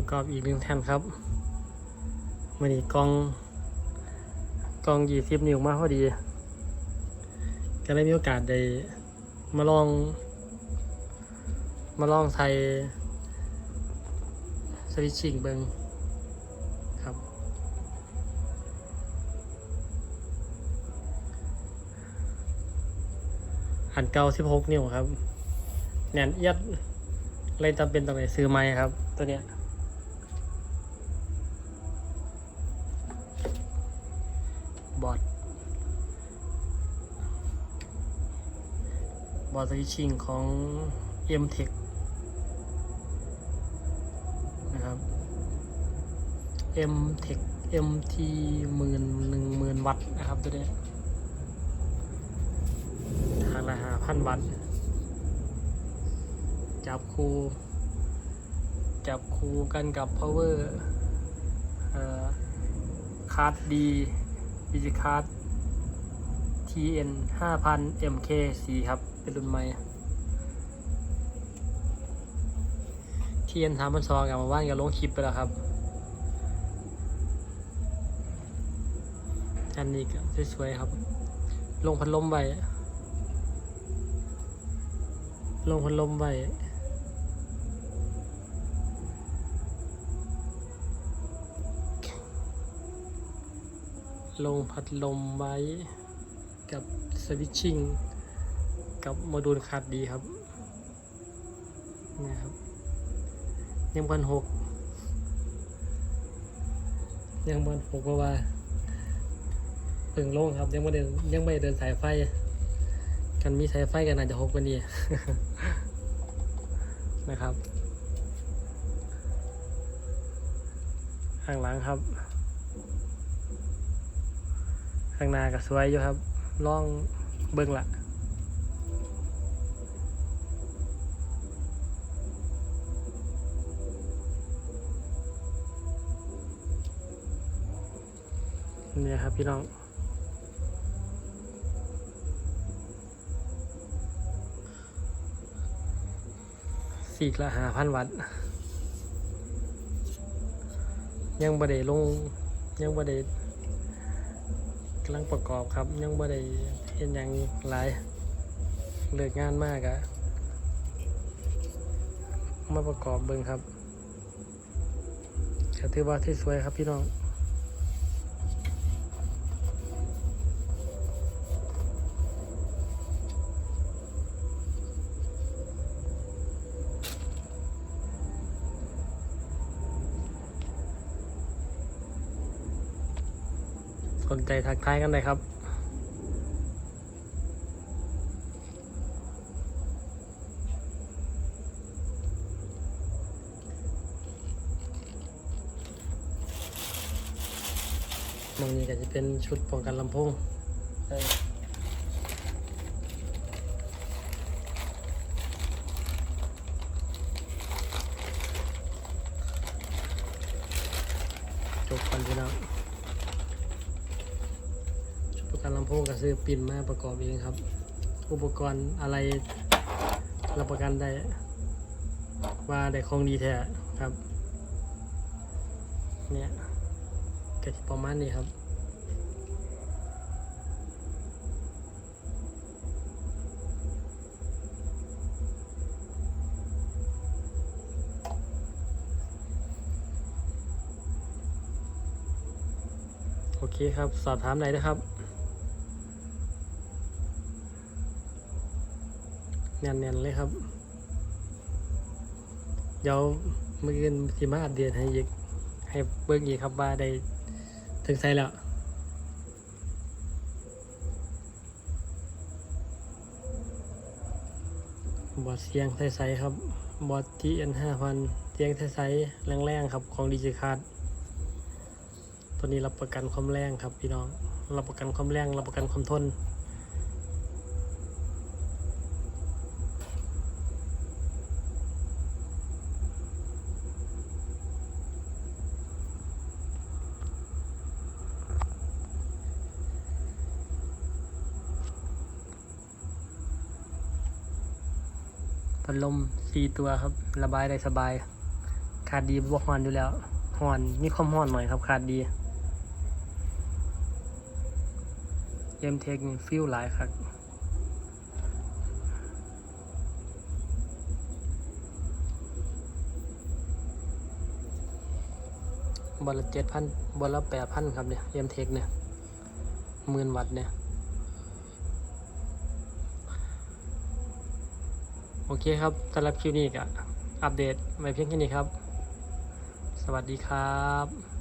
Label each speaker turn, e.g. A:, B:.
A: ประกอบอีกหนึ่งแท่นครับมันนี้กล้องกล้องยี่สิบนิ้วมาพอดี ก็เลยมีโอกาสได้มาลอง มาลองใส่สวิตชิ่งเบิงครับ อันเก่า16นิ้วครับ แน่นเอียดเลยจำเป็นต้องไปซื้อไม้ครับ ตัวเนี้ย บอร์ดสวิตชิ่งของ m t e c h นะครับ m t e c h MT หมื่นหนึ่งหมื่นวัตต์นะครับตัวนี้ยทางละหาพันวัตต์จับคู่จับคู่กันกับ power คาร์ดดีดิจิคาร์ด TN 5000 MK4 ครับ เป็นรุ่นใหม่ TN 3002กับมาว่านกับลงคลิปไปแล้วครับ อันนี้ก็สวยๆครับ ลงพัดลมไว้ลงพัดลมไว้ลงพัดลมไว้กับสวิตชิ่ง กับโมดูลคาดดีครับนะครับยังพันหกยังพันหกเพราะว่าเพิ่งลงครับ ยังไม่เดินยังไม่เดินสายไฟ กันมีสายไฟกันอาจจะหกกว่านี้นะครับข้างหลังครับข้างหน้าก็สวยอยู่ครับ ลองเบิ่งละ นี่ครับพี่น้อง สี่ละหาพันวัตต์ยังบ่ได้ลง ยังบ่ได้กำลังประกอบครับ ยังบ่ได้เห็นยังหลายเลิกงานมากอะมาประกอบเบิ่งครับก็ถือว่าที่สวยครับพี่น้อง สนใจทักทายกันเลยครับมองนี้ก็จะเป็นชุดป้องกันลำโพงจบกันพี่น้องชุ ดประกันลำโพงก็ซื้อปิ่นมาประกอบเองครับ อุปกรณ์อะไรรับประกันได้ว่าได้ของดีแท้ครับ เนี่ยก็ประมาณนี้ครับโอเคครับ สอบถามไหนนะครับ แน่นๆเลยครับ เดี๋ยวเมื่อกี้สิมาอัปเดตให้อีกให้เบิ่งอีกครับว่าได้ถึงไซแล้วบอดเสียงใสๆครับ บอด TN 5000เสียงใสๆแรงๆครับของดิจิคาร์ดตัวนี้รับประกันความแรงครับพี่น้อง รับประกันความแรง รับประกันความทน พัดลมสี่ตัวครับ ระบายได้สบาย ขาดดีบ่ฮอนอยู่แล้วฮอนมีความฮอนหน่อยครับ ขาดดีเอ็มเทคนี่ฟิลหลายครับบอลละเจ็ดพันบอลละแปดพันครับเนี่ยเอ็มเทคเนี่ยหมื่นวัตต์เนี่ย โอเคครับสำหรับคลิปนี้ก็อัปเดตไว้เพียงแค่นี้ครับ สวัสดีครับ